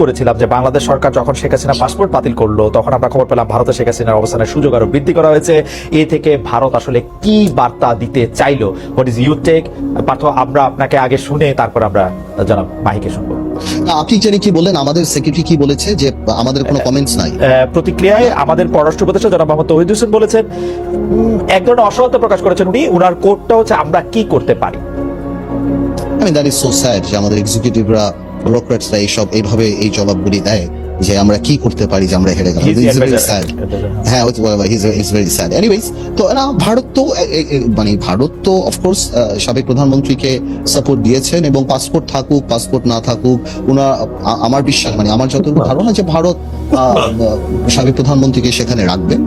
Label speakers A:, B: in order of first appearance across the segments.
A: করেছিলাম যে বাংলাদেশ সরকার যখন শেখ হাসিনা পাসপোর্ট বাতিল করল তখন আমরা খবর পেলাম ভারতে শেখ হাসিনার অবস্থানের সুযোগ আরও বৃদ্ধি করা হয়েছে। এ থেকে ভারত আসলে কি বার্তা দিতে চাইলো? What is you take Partha আমরা আপনাকে আগে শুনে তারপর আমরা জানাব মাহিকে শুনব।
B: আপনি জানি কি বললেন আমাদের সেক্রেটারি কি বলেছে যে আমাদের কোনো কমেন্টস নাই?
A: প্রতিক্রিয়ায় আমাদের পররাষ্ট্র উপদেষ্টা জনাব মোহাম্মদ তহিদ হোসেন বলেছেন এক ধরনের অসহায়তা প্রকাশ করেছেন উনি উনার কোর্টটা হচ্ছে আমরা কি করতে পারি?
B: আমি দ্যাট ইজ সো স্যাড যে আমাদের এক্সিকিউটিভরা ব্যুরোক্রেটসরা এইসব এইভাবে এই জবাবগুলি দেয়। যে আমরা কি করতে পারি যে আমরা হেরে গেলাম. হ্যাঁ ইটস ভেরি স্যাড এনিওয়েজ তো না ভারত তো মানে ভারত তো অফকোর্স সাবেক প্রধানমন্ত্রীকে সাপোর্ট দিয়েছেন এবং পাসপোর্ট থাকুক পাসপোর্ট না থাকুক ওনা আমার বিশ্বাস মানে আমার যতটুকু ধারণা যে ভারত সাবেক প্রধানমন্ত্রীকে সেখানে রাখবেন।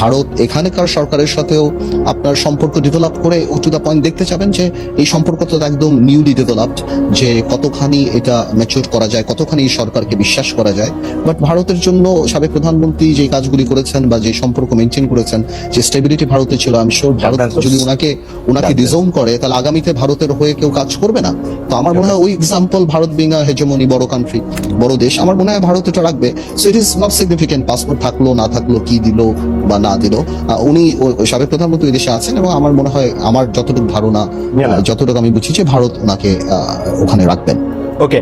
B: ভারত এখানকার সরকারের সাথেও আপনার সম্পর্ক ডেভেলপ করে টু দা পয়েন্ট দেখতে চাবেন যে এই সম্পর্ক তো একদম নিউলি ডেভেলপড যে কতখানি এটা ম্যাচিউর করা যায় কতখানি এই সরকারকে বিশ্বাস করা যায়। বাট ভারতের জন্য সাবেক প্রধানমন্ত্রী যে কাজগুলি করেছেন বা যে সম্পর্ক মেনটেন করেছেন যে স্টেবিলিটি ভারতে ছিল আমি শিওর ভারত যদি ওনাকে ওনাকে ডিজোন করে তাহলে আগামীতে ভারতের হয়ে কেউ কাজ করবে না। তো আমার মনে হয় ওই এক্সাম্পল ভারত বিং হেজমনি বড় কান্ট্রি বড় দেশ আমার মনে হয় ভারত এটা রাখবে। So it is not significant passport থাকল না থাকল কি দিল বা না দিল। উনি সাবেক প্রধানমন্ত্রী দেশে আছেন এবং আমার মনে হয় আমার যতটুকু ধারণা যতটুকু আমি বুঝি যে ভারত ওনাকে ওখানে রাখবেন।
A: ওকে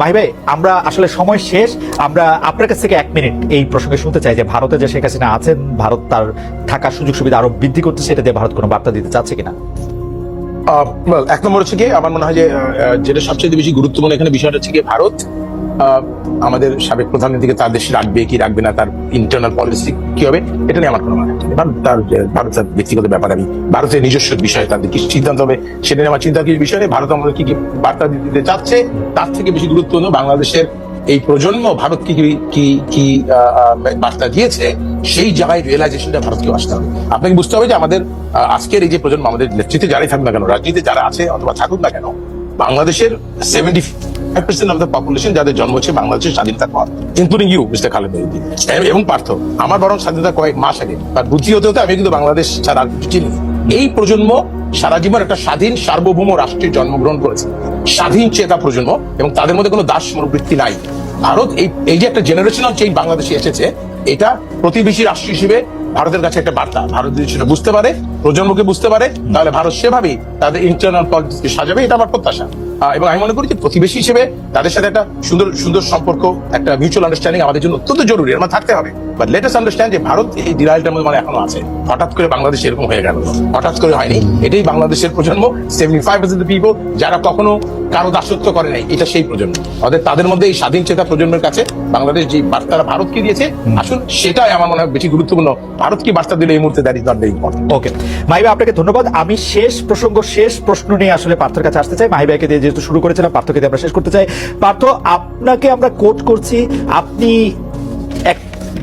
A: ভাই ভাই আমরা আসলে সময় শেষ। আমরা আপনার কাছ থেকে এক মিনিট এই প্রসঙ্গে শুনতে চাই যে ভারতে যে শেখ হাসিনা আছেন ভারত তার থাকার সুযোগ সুবিধা আরও বৃদ্ধি করতে সেটা দিয়ে ভারত কোনো বার্তা দিতে চাচ্ছে কিনা?
C: এক নম্বর হচ্ছে কি আমার মনে হয় যে যেটা সবচেয়ে বেশি গুরুত্বপূর্ণ এখানে বিষয়টা হচ্ছে কি ভারত আমাদের সাবেক প্রধানমন্ত্রীকে তার দেশে রাখবে, কি রাখবে না, তার ইন্টারনাল পলিসি কি হবে, এটা নিয়ে আমার কোনো মানে। তার ভারত তার ব্যক্তিগত ব্যাপার, আমি ভারতের নিজস্ব বিষয় তাদের কি সিদ্ধান্ত হবে, সেটা নিয়ে আমার চিন্তা কিছু বিষয় নেই ভারত আমাদের কি কি বার্তা দিতে চাচ্ছে, তার থেকে বেশি গুরুত্বপূর্ণ বাংলাদেশের এই প্রজন্ম, ভারত কি কি- কি বার্তা দিয়েছে, সেই জায়গায় রিয়েলাইজেশনটা ভারতকে আসতে হবে আপনাকে বুঝতে হবে যে আমাদের আজকের এই যে প্রজন্ম, আমাদের নেতৃত্বে যারাই থাকুক না কেন, রাজনীতিতে যারা আছে অথবা থাকুক না কেন, বাংলাদেশের seventy five percent of the population যাদের জন্ম হচ্ছে বাংলাদেশের স্বাধীনতার পর ইনক্লুডিং ইউ মিস্টার খালেদ এবং পার্থ। আমার বরং স্বাধীনতা কয়েক মাস আগে তার বুদ্ধি হতে হতে আমি কিন্তু বাংলাদেশ ছাড়া আর চিনি এই প্রজন্ম সারা জীবন একটা স্বাধীন, সার্বভৌম রাষ্ট্রে জন্মগ্রহণ করেছে। স্বাধীন চেতা প্রজন্ম, এবং তাদের মধ্যে কোনো দাস মনোবৃত্তি নাই। ভারত এই এই যে একটা জেনারেশনাল চেঞ্জ বাংলাদেশে এসেছে, এটা প্রতিবেশী রাষ্ট্র হিসেবে ভারতের কাছে একটা বার্তা। ভারত যদি সেটা বুঝতে পারে, প্রজন্মকে বুঝতে পারে, তাহলে ভারত সেভাবেই তাদের ইন্টারনাল পলিটিক্সকে সাজাবে, এটা আমার প্রত্যাশা। এবং আমি মনে করি যে প্রতিবেশী হিসেবে তাদের সাথে একটা সুন্দর সুন্দর সম্পর্ক, একটা মিউচুয়াল আন্ডারস্ট্যান্ডিং আমাদের জন্য অত্যন্ত জরুরি আমার থাকতে হবে। বাট লেটেস্ট আন্ডারস্ট্যান্ড যে ভারত এই মধ্যে মানে এখনও আছে। হঠাৎ করে বাংলাদেশ এরকম হয়ে গেল। হঠাৎ করে হয়নি। এটাই বাংলাদেশের প্রজন্ম সেভেন্টি ফাইভ পার্সেন্ট পিপল যারা কখনো কারও দাসত্ব করে নাই, এটা সেই প্রজন্ম। অর্থাৎ তাদের মধ্যে এই স্বাধীন চেতা প্রজন্মের কাছে বাংলাদেশ যে বার্তাটা ভারতকে দিয়েছে, আসুন সেটাই আমার মনে হয় বেশি গুরুত্বপূর্ণ। ভারত কি বার্তা দিলে এই মুহূর্তে that is not very important
A: okay Mahiba, আপনাকে ধন্যবাদ। আমি শেষ প্রসঙ্গ, শেষ প্রশ্ন নিয়ে আসলে পার্থর কাছে আসতে চাই। মাহিবাকে দিয়ে যেহেতু শুরু করেছিলাম, পার্থকে দিয়ে আমরা শেষ করতে চাই। পার্থ, আপনাকে আমরা কোট করছি। আপনি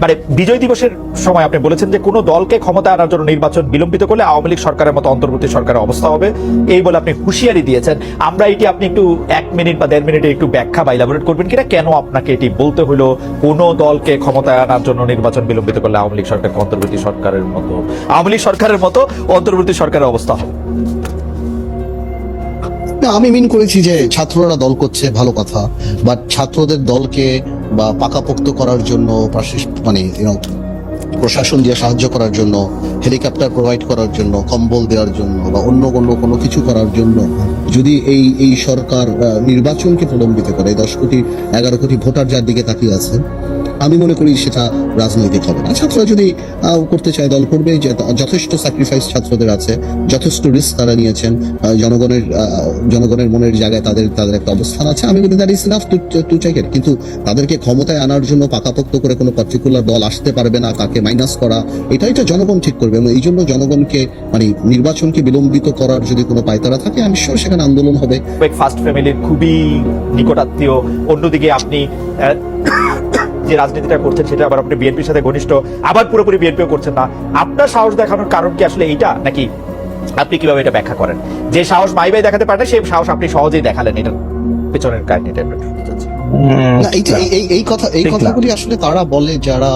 A: মানে বিজয় দিবসের সময় আপনি বলেছেন যে কোনো দলকে ক্ষমতা আনার জন্য নির্বাচন বিলম্বিত করলে আওয়ামী লীগ সরকারের মতো অন্তর্বর্তী সরকারের অবস্থা হবে। এই বলে আপনি হুঁশিয়ারি দিয়েছেন। আমরা এটি আপনি একটু এক মিনিট বা দেড় মিনিটে একটু ব্যাখ্যা বা ইলাবোরেট করবেন কিনা? কেন আপনাকে এটি বলতে হলো কোনো দলকে ক্ষমতা আনার জন্য নির্বাচন বিলম্বিত করলে আওয়ামী লীগ সরকার অন্তর্বর্তী সরকারের মতো? আওয়ামী লীগ সরকারের মতো অন্তর্বর্তী সরকারের অবস্থা হবে।
B: আমি মিন করেছি যে ছাত্ররা দল করছে, ভালো কথা। বাট ছাত্রদের দলকে বা পাকাপোক্ত করার জন্য মানে প্রশাসন দিয়ে সাহায্য করার জন্য, হেলিকপ্টার প্রোভাইড করার জন্য, কম্বল দেওয়ার জন্য বা অন্য কোনো কোনো কিছু করার জন্য, যদি এই এই সরকার নির্বাচনকে প্রলম্বিত করে, দশ কোটি, এগারো কোটি ভোটার যার দিকে তাকিয়ে আছে আমি মনে করি সেটা রাজনৈতিক হবে না। ছাত্ররা যদি করতে চায়, দল করবে, যে যথেষ্ট স্যাক্রিফাইস ছাত্রদের আছে, যথেষ্ট রিস্ক তারা নিয়েছেন জনগণের জনগণের মনের জায়গায় তাদের তাদের একটা অবস্থান আছে। আমি বলি that is enough to check কিন্তু তাদেরকে ক্ষমতায় আনার জন্য পাকাপোক্ত করে কোনো পার্টিকুলার দল আসতে পারবে না, কাকে মাইনাস করা, এটা এটা জনগণ ঠিক করবে। এবং এই জন্য জনগণকে মানে নির্বাচনকে বিলম্বিত করার যদি কোনো পায়তারা থাকে, আমি শিওর সেখানে আন্দোলন হবে।
A: ফার্স্ট ফ্যামিলির খুবই নিকটাত্মীয়। অন্যদিকে আপনি যে রাজনীতিটা করছেন সেটা আবার আপনি বিএনপির সাথে ঘনিষ্ঠ, আবার পুরোপুরি বিএনপিও করছেন না। আপনার সাহস দেখানোর কারণ কি আসলে এইটা, নাকি আপনি কীভাবে এটা ব্যাখ্যা করেন? যে সাহস মাই ভাই দেখাতে পারেন সেই সাহস আপনি সহজেই দেখালেন, এটা পেছনের কাহিনীটা
B: এই কথা এই কথাগুলি আসলে তারা বলে যারা।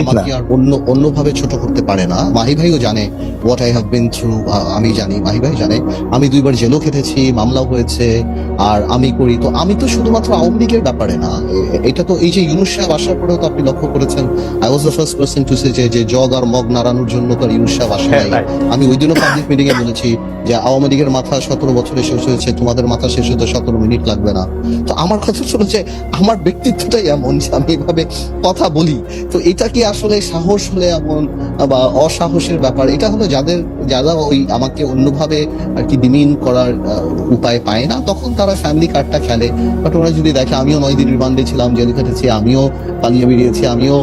B: আমাকে আর অন্য অন্যভাবে ছোট করতে পারে না। মাহি ভাইও জানে what I have been through আমি জানি মাহি ভাই জানে। আমি দুইবার জেলও খেটেছি মামলাও হয়েছে আর আমি করি। তো আমি তো শুধুমাত্র আওয়ামী লীগের ব্যাপারে না। এটা তো এই যে ইউনুস সাহেব আসার পরেও তো আপনি লক্ষ্য করেছেন I was the first person to say যে জগ আর মগ নাড়ানোর জন্য তো আর ইউনুস সাহেব আসে
A: হ্যাঁ,
B: নাই। আমি ওই দিনও পাবলিক মিটিং এ বলেছি যে আওয়ামী লীগের মাথা সতেরো বছরে শেষ হয়েছে তোমাদের মাথা শেষ হতে সতেরো মিনিট লাগবে না। তো আমার কথা ছিল যে আমার ব্যক্তিত্বটাই এমন যে আমি এভাবে কথা বলি। তো এটা কি আসলে সাহস হলে এমন বা অসাহসের ব্যাপার? এটা হলো যাদের, যারা ওই আমাকে অন্যভাবে আর কি ডিমিন করার উপায় পায় না, তখন তারা ফ্যামিলি কার্ডটা খেলে। বাট ওরা যদি দেখে, আমিও নয় দিন রিমান্ডে ছিলাম, জেল খেটেছি, আমিও পালিয়ে বেরিয়েছি, আমিও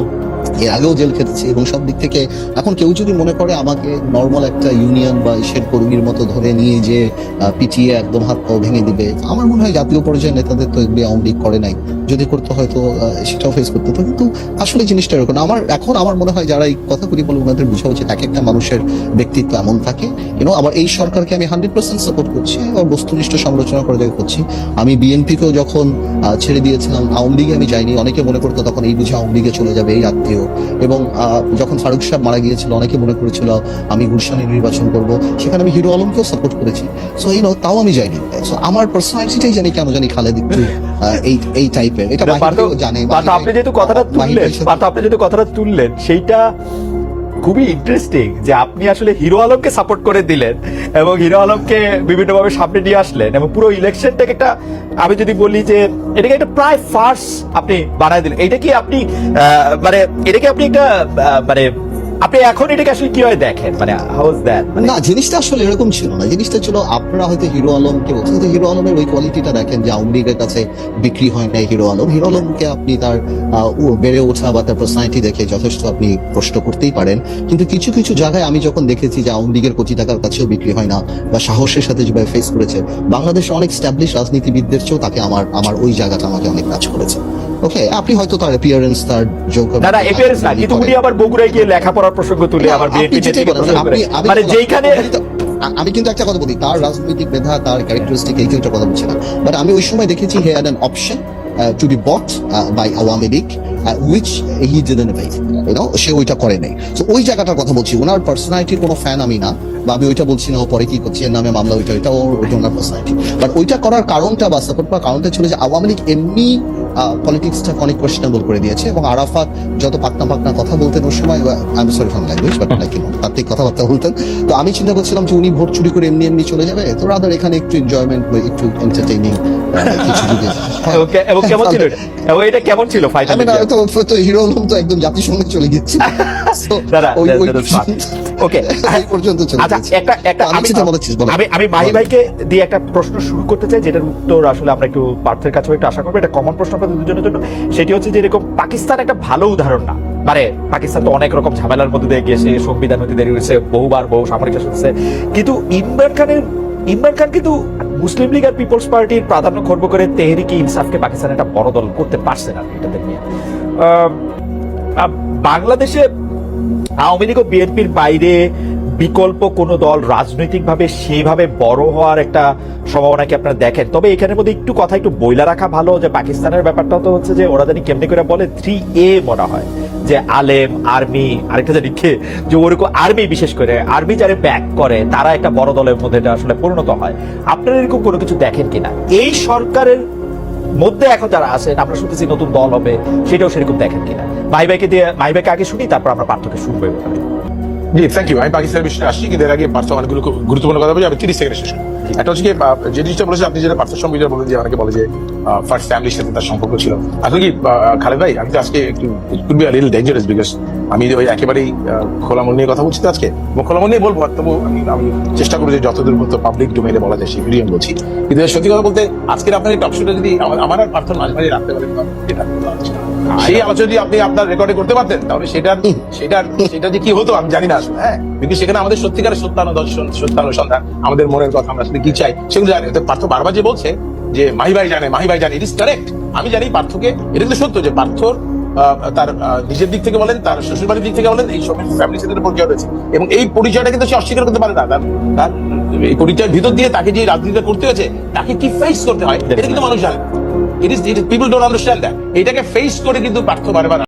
B: এর আগেও জেল খেটেছি এবং সব দিক থেকে এখন কেউ যদি মনে করে আমাকে নর্মাল একটা ইউনিয়ন বা ইসের কর্মীর মতো ধরে নিয়ে যে পিটিয়ে একদম হাত পাও ভেঙে দিবে, আমার মনে হয় জাতীয় পর্যায়ের নেতাদের তো এগুলি আওয়ামী লীগ করে নাই। যদি করতে হয়তো সেটাও ফেস করতে হতো কিন্তু আসলে জিনিসটা এরকম আমার, এখন আমার মনে হয় যারা এই কথা কথাগুলি বলে ওনাদের বোঝা উচিত এক একটা মানুষের ব্যক্তিত্ব এমন থাকে। ইউনো আমার এই সরকারকে আমি হান্ড্রেড পার্সেন্ট সাপোর্ট করছি এবং বস্তুনিষ্ঠ সমালোচনা করে করছি। আমি বিএনপিকেও যখন ছেড়ে দিয়েছিলাম, আওয়ামী লীগে আমি যাইনি, অনেকে মনে করতো তখন এই বুঝে আওয়ামী লীগে চলে যাবে, এই আত্মীয়। এবং যখন ফারুক সাহেব মারা গিয়েছিল অনেকে মনে করেছিল আমি গুলশানে নির্বাচন করব সেখানে আমি হিরো আলমকেও সাপোর্ট করেছি। সো এই তাও আমি যাইনি। সো আমার পার্সোনালিটিটাই জানি কেন জানি খালেদ একটু এই এই টাইপের এটা জানে
A: আপনি যেহেতু কথাটা তুললেন আপনি যেহেতু কথাটা তুললেন সেইটা খুবই ইন্টারেস্টিং যে আপনি আসলে হিরো আলমকে সাপোর্ট করে দিলেন এবং হিরো আলমকে বিভিন্নভাবে সামনে নিয়ে আসলেন এবং পুরো ইলেকশনটাকে একটা, আমি যদি বলি যে এটাকে একটা প্রায় ফার্স আপনি বানায় দিলেন। এটা কি আপনি মানে এটাকে আপনি একটা মানে আপনি এখন এটাকে আসলে দেখেন? মানে দ্যাট মানে
B: না, জিনিসটা আসলে এরকম ছিল না। জিনিসটা ছিল, আপনারা হয়তো হিরো বলছেন হিরো আলমের ওই কোয়ালিটিটা দেখেন যে কাছে বিক্রি হয় হিরো আলম। হিরো আপনি তার বেড়ে ওঠা বা তার পার্সোনালিটি দেখে যথেষ্ট আপনি প্রশ্ন করতেই পারেন। কিন্তু কিছু কিছু জায়গায় আমি যখন দেখেছি যে আওয়ামী লীগের কোটি টাকার কাছেও বিক্রি হয় না বা সাহসের সাথে যেভাবে ফেস করেছে বাংলাদেশে অনেক স্ট্যাবলিশ রাজনীতিবিদদের চেয়েও তাকে আমার আমার ওই জায়গাটা আমাকে অনেক কাজ করেছে। ওকে আপনি হয়তো তার অ্যাপিয়ারেন্স তার যোগ
A: না না এপিয়ারেন্স না কিন্তু উনি আবার বগুড়ায় গিয়ে লেখাপড়ার প্রসঙ্গ তুলে আবার মানে যেইখানে
B: আমি কিন্তু একটা কথা বলি তার রাজনৈতিক মেধা তার ক্যারেক্টারিস্টিক এই একটা কথা বলছি না বাট আমি ওই সময় দেখেছি he an option to be bought by Awami League which he didn't you know say ওইটা করে নাই। তো ওই জায়গাটার কথা বলছি ওনার পার্সোনালিটির কোনো ফ্যান আমি না বা আমি ওইটা বলছি না ও পরে কি করছে এর নামে মামলা ওইটা ওইটা ওর ওইটা ওনার পার্সোনালিটি বাট ওইটা করার কারণটা বা সাপোর্ট করার কারণটা ছিল যে আওয়ামী লীগ এমনি পলিটিক্সটাকে অনেক কোয়েশ্চেনেবল করে দিয়েছে এবং আরাফাত যত পাকনা পাকনা কথা বলতেন ওই সময় I am sorry from language but like তার থেকে কথাবার্তা বলতেন। তো আমি চিন্তা করছিলাম যে উনি ভোট চুরি করে এমনি এমনি চলে যাবে তো রাদার এখানে একটু এনজয়মেন্ট একটু এন্টারটেইনিং কিছু যদি
A: এবং কেমন ছিল? এবং এটা কেমন ছিল
B: আমি তো তো হিরো আলম তো একদম জাতিসংঘে চলে পর্যন্ত চলে
A: একটা একটা
B: আমি
A: আমি। আমি আমি মাহি ভাইকে দিয়ে একটা প্রশ্ন শুরু করতে চাই যেটার উত্তর আসলে আমরা একটু পার্থের কাছেও একটু আশা করব। এটা কমন প্রশ্ন দুজনের জন্য। সেটি হচ্ছে যে এরকম পাকিস্তান একটা ভালো উদাহরণ না। মানে পাকিস্তান তো অনেক রকম ঝামেলার মধ্যে দিয়ে গিয়েছে, সংবিধান হতে দেরি হয়েছে, বহুবার বহু সামরিক শাসন কিন্তু ইমরান খানের, ইমরান খান কিন্তু মুসলিম লীগ আর পিপলস পার্টির প্রাধান্য খর্ব করে তেহরিকে ইনসাফকে পাকিস্তান একটা বড় দল করতে পারছে না এটাতে নিয়ে। বাংলাদেশে আওয়ামী লীগ ও বিএনপির বাইরে বিকল্প কোন দল রাজনৈতিকভাবে সেইভাবে বড় হওয়ার একটা সম্ভাবনা কি আপনারা দেখেন? তবে এখানের মধ্যে একটু কথা একটু বইলা রাখা ভালো যে পাকিস্তানের ব্যাপারটা তো হচ্ছে যে ওরা জানি কেমনি করে বলে থ্রি এ মনে হয়। যে আলেম, আর্মি, আরেকটা জানি কে, যে ওরকম আর্মি বিশেষ করে, আর্মি যারা ব্যাক করে, তারা একটা বড় দলের মধ্যে এটা আসলে পরিণত হয়। আপনারা এরকম কোনো কিছু দেখেন কিনা? এই সরকারের মধ্যে এখন যারা আছেন, আমরা শুনতেছি নতুন দল হবে, সেটাও সেরকম দেখেন কিনা? ভাই ভাইকে দিয়ে ভাই ভাইকে আগে শুনি, তারপর আমরা পার্থক্য শুনব।
C: জি থ্যাংক ইউ আমি পাকিস্তানের বিষয়ে আসছি, কিন্তু এর আগে পার্থ অনেকগুলো গুরুত্বপূর্ণ কথা বলি আমি তিরিশ সেকেন্ড শেষ একটা হচ্ছে যে জিনিসটা বলেছেন, আপনি যেটা পার্থ সম্বিধান বলেন, যে অনেকে বলে যে ফার্স্ট ফ্যামিলির সাথে তার সম্পর্ক ছিল। আসলে কি খালেদ ভাই, আমি তো আজকে একটু could be little dangerous because আমি ওই একেবারেই খোলা মন নিয়ে কথা বলছি তো আজকে। খোলা মন নিয়ে বলব আর তবু আমি আমি চেষ্টা করি যে যতদূর মতো পাবলিক ডোমেনে বলা যায় সেগুলি আমি বলছি। কিন্তু সত্যি কথা বলতে, আজকের আপনার এই টকশোটা যদি আমার আর পার্থ মাঝে রাখতে পারেন, এটা সেই আলোচনা যদি আপনি আপনার রেকর্ডে করতে পারতেন তাহলে সেটার সেটার সেটা যে কি হতো আমি জানি না আসলে। হ্যাঁ। কিন্তু সেখানে আমাদের সত্যিকারের সত্যানুদর্শন সত্যানুসন্ধান আমাদের মনের কথা আমরা আসলে কি চাই সেগুলো জানি পার্থ বারবার যে বলছে যে মাহি ভাই জানে মাহি ভাই জানে ইট ইস কারেক্ট আমি জানি পার্থকে এটা কিন্তু সত্য যে পার্থর তার নিজের দিক থেকে বলেন তার শ্বশুর বাড়ির দিক থেকে বলেন এই সব ফ্যামিলির সাথে পরিচয় রয়েছে। এবং এই পরিচয়টা কিন্তু সে অস্বীকার করতে পারে না। তার তার এই পরিচয়ের ভিতর দিয়ে তাকে যে রাজনীতিটা করতে হয়েছে তাকে কি ফেস করতে হয় এটা কিন্তু মানুষ জানে it is people don't understand that এটাকে ফেস করে কিন্তু পার্থ বারবার